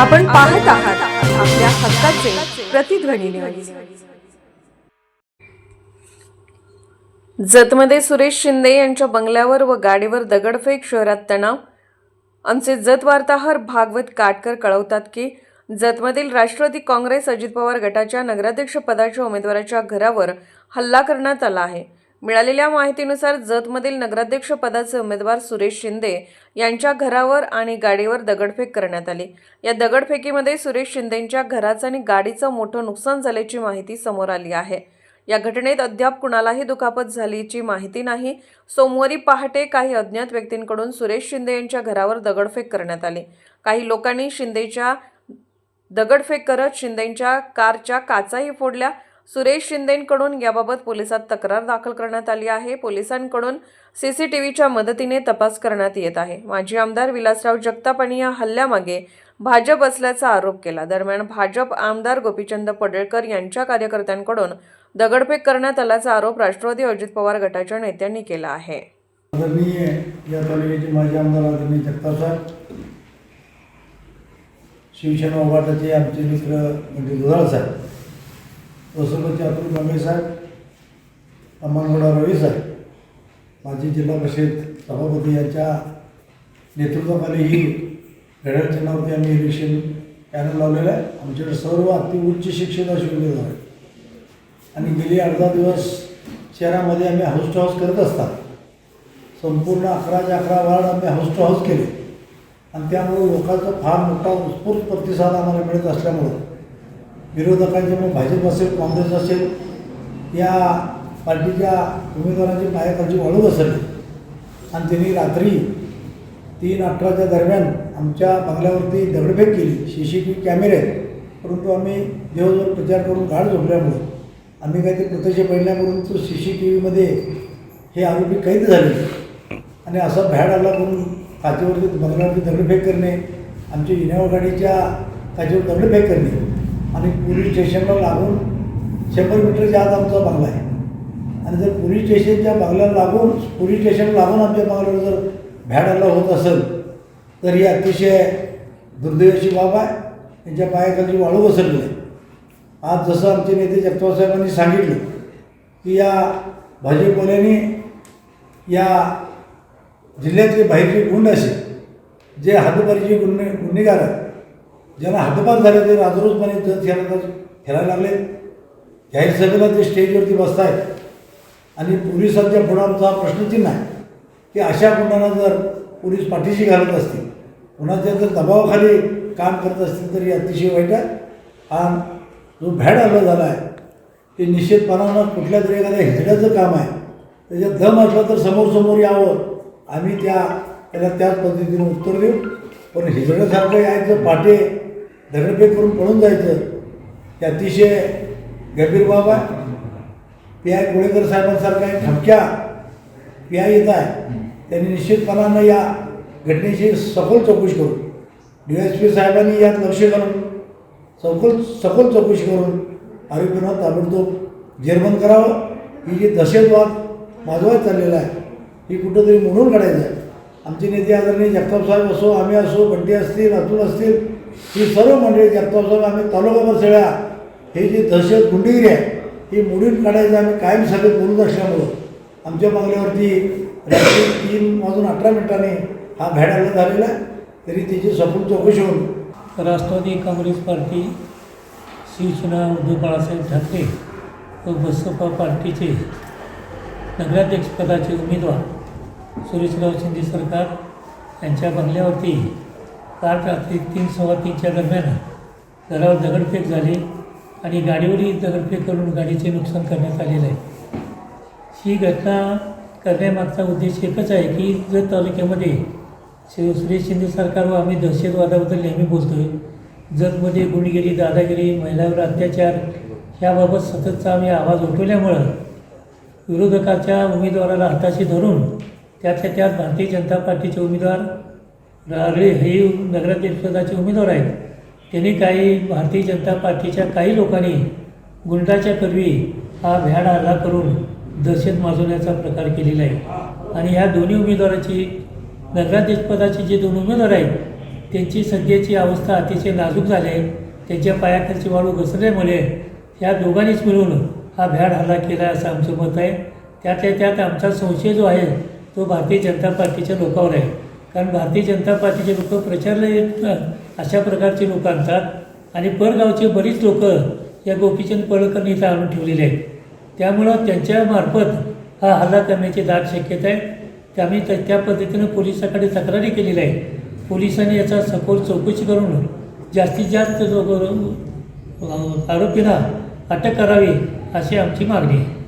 आपण पाहत आहात आपल्या हक्काचे प्रतिध्वनी न्यूज जतमध्ये सुरेश शिंदे यांच्या बंगल्यावर व गाडीवर दगडफेक शहरात तणाव. आमचे जत वार्ताहर भागवत काटकर कळवतात की जतमधील राष्ट्रवादी काँग्रेस अजित पवार गटाच्या नगराध्यक्ष पदाच्या उमेदवाराच्या घरावर हल्ला करण्यात आला आहे. मिळालेल्या माहितीनुसार जतमधील नगराध्यक्ष पदाचे उमेदवार सुरेश शिंदे यांच्या घरावर आणि गाडीवर दगडफेक करण्यात आली. या दगडफेकीमध्ये सुरेश शिंदेंच्या घराचं आणि गाडीचं मोठं नुकसान झाल्याची माहिती समोर आली आहे. या घटनेत अद्याप कुणालाही दुखापत झाल्याची माहिती नाही. सोमवारी पहाटे काही अज्ञात व्यक्तींकडून सुरेश शिंदे यांच्या घरावर दगडफेक करण्यात आली. काही लोकांनी शिंदेच्या दगडफेक करत शिंदेंच्या कारच्या काचाही फोडल्या. सुरेश शिंदेंकडून याबाबत पोलिसात तक्रार दाखल करण्यात आली आहे. पोलिसांकडून सीसीटीव्हीच्या मदतीने तपास करण्यात येत आहे. माजी आमदार विलासराव जगताप यांनी या हल्ल्यामागे भाजप असल्याचा आरोप केला. दरम्यान भाजप आमदार गोपीचंद पडळकर यांच्या कार्यकर्त्यांकडून दगडफेक करण्यात आल्याचा आरोप राष्ट्रवादी अजित पवार गटाच्या नेत्यांनी केला आहे. या तालुक्याचे माजी आमदार आदरणीय जगताप शिवसेना उभाटाचे आमचे मित्र म्हणजे दुधाळ साहेब वसुमती अतुल रमेश साहेब अम्मानगौडा रवी साहेब माजी जिल्हा परिषद सभापती यांच्या नेतृत्वाखाली ही घड्याळ चिन्हावरती आम्ही इलेक्शन पॅनल लावलेलं आहे. आमच्याकडे सर्व अति उच्च शिक्षण असे आहे आणि गेली अर्धा दिवस शहरामध्ये आम्ही हाऊस टू हाऊस करत असतात. संपूर्ण अकराच्या अकरा वार्ड आम्ही हाऊस टू हाऊस केले. आणि त्यामुळे लोकांचा फार मोठा उत्स्फूर्त प्रतिसाद आम्हाला मिळत असल्यामुळं विरोधकांचे मग भाजप असेल काँग्रेस असेल या पार्टीच्या उमेदवारांची पायाखालची वाळू असेल. आणि त्यांनी रात्री तीन अठराच्या दरम्यान आमच्या बंगल्यावरती दगडफेक केली सी सी टी व्ही कॅमेरे. आहेत परंतु आम्ही देवजवळ प्रचार करून गाढ झोपल्यामुळे आम्ही काही ते प्रत्यक्ष पाहिल्याकडून तो सी सी टी व्हीमध्ये हे आरोपी कैद झाले. आणि असा भॅड आला करून काचेवरती बंगल्यावरती दगडफेक करणे आमच्या इनोवा गाडीच्या काचेवर दगडफेक करणे. आणि पोलीस स्टेशनला लागून शंभर मीटरच्या आत आमचा बंगला आहे. आणि जर पोलीस स्टेशनच्या बंगल्याला लागून पोलीस स्टेशनला लागून आमच्या बंगल्यावर जर भॅड होत असेल तर ही अतिशय दुर्दैवाची बाब आहे. त्यांच्या पायाखालची वाळू बसरली आहे. आज जसं आमचे नेते जगताप साहेबांनी सांगितलं की या भाजपवाल्यांनी या जिल्ह्यातले बाहेरचे गुंड असे जे हद्दपारीचे गुन्हे गुन्हेगार आहेत ज्यांना हद्दपार झाले ते राजरोजपणे जत फिरायला फिरायला लागले. जाहीर सभेला ते स्टेजवरती बसतायत. आणि पोलिसांच्या पुढं आमचा प्रश्नचिन्ह आहे की अशा गुन्ह्यांना जर पोलीस पाठीशी घालत असतील कुणाच्या जर दबावाखाली काम करत असतील तर ही अतिशय वाईट आहे. आणि जो भॅड हल्ला झाला आहे ते निश्चितपणानं कुठल्या तरी एखाद्या हिजड्याचं काम आहे त्याच्यात दम असला तर समोर समोर यावं. आम्ही त्या त्याला त्याच पद्धतीने उत्तर देऊ. पण हिजड्यासारखं यायचं पाटे दगडफेक करून पळून जायचं. ते अतिशय गंभीर बाब आहे. पी आय कोळेकर साहेबांसारख्या ठमक्या पी आय येत आहे. त्यांनी निश्चितपणानं या घटनेची सखोल चौकशी करून डी एस पी साहेबांनी यात लक्ष घालून सखोल सखोल चौकशी करून आरोपींना ताबडतोब जेरबंद करावं. ही जी दहशतवाद माजवायत चाललेला आहे ही कुठंतरी म्हणून काढायचं आहे. आमचे नेते आदरणीय जगताप साहेब असो आम्ही असो बंटी असतील अतुल असतील ही सर्व मंडळी जगताप आम्ही तालुकाभर सगळ्या ही जी दहशत गुंडगिरी आहे ही मोडून काढायचं आम्ही कायम सगळे बोलत असल्यामुळं आमच्या बंगल्यावरती रात्री तीन वाजून अठरा मिनिटांनी हा भ्याडाला झालेला तरी त्याची सपून चौकशी होऊन. राष्ट्रवादी काँग्रेस पार्टी शिवसेना उद्धव बाळासाहेब ठाकरे व बसपा पार्टीचे नगराध्यक्षपदाचे उमेदवार सुरेशराव शिंदे सरकार यांच्या बंगल्यावरती काल रात्री तीन सव्वा तीनच्या दरम्यान घरावर दगडफेक झाली आणि गाडीवरही दगडफेक करून गाडीचे नुकसान करण्यात आलेलं आहे. ही घटना करण्यामागचा उद्देश एकच आहे की जर तालुक्यामध्ये शिव सुरेश शिंदे सरकारवर आम्ही दहशतवादाबद्दल नेहमी बोलतो आहे जतमध्ये गुंडगिरी दादागिरी महिलांवर अत्याचार ह्याबाबत सततचा आम्ही आवाज उठवल्यामुळं विरोधकाच्या उमेदवाराला हाताशी धरून त्यातल्या त्यात भारतीय जनता पार्टीचे उमेदवार रागळे हे नगराध्यक्षपदाचे उमेदवार आहेत. त्यांनी काही भारतीय जनता पार्टीच्या काही लोकांनी गुंडाच्या करवी हा भ्याड हल्ला करून दहशत माजवण्याचा प्रकार केलेला आहे. आणि ह्या दोन्ही उमेदवाराची नगराध्यक्षपदाचे जे दोन उमेदवार आहेत त्यांची सध्याची अवस्था अतिशय नाजूक झाली आहे. त्यांच्या पायाखालची वाळू घसरल्यामुळे या दोघांनीच मिळून हा भ्याड हल्ला केला असं आमचं मत आहे. त्यातल्या त्यात आमचा संशय जो आहे तो भारतीय जनता पार्टीच्या लोकांवर आहे. कारण भारतीय जनता पार्टीचे लोक प्रचारला येत अशा प्रकारचे लोक आणतात. आणि परगावचे बरीच लोक या गोपीचंद पडळकरनी इथं आणून ठेवलेले आहेत. त्यामुळं त्यांच्यामार्फत हा हल्ला करण्याची दाट शक्यता आहे. त्यामुळे त्या त्या पद्धतीनं पोलिसाकडे तक्रारी केलेली आहे पोलिसांनी याचा सखोल चौकशी करून जास्तीत जास्त आरोपींना अटक करावी अशी आमची मागणी आहे.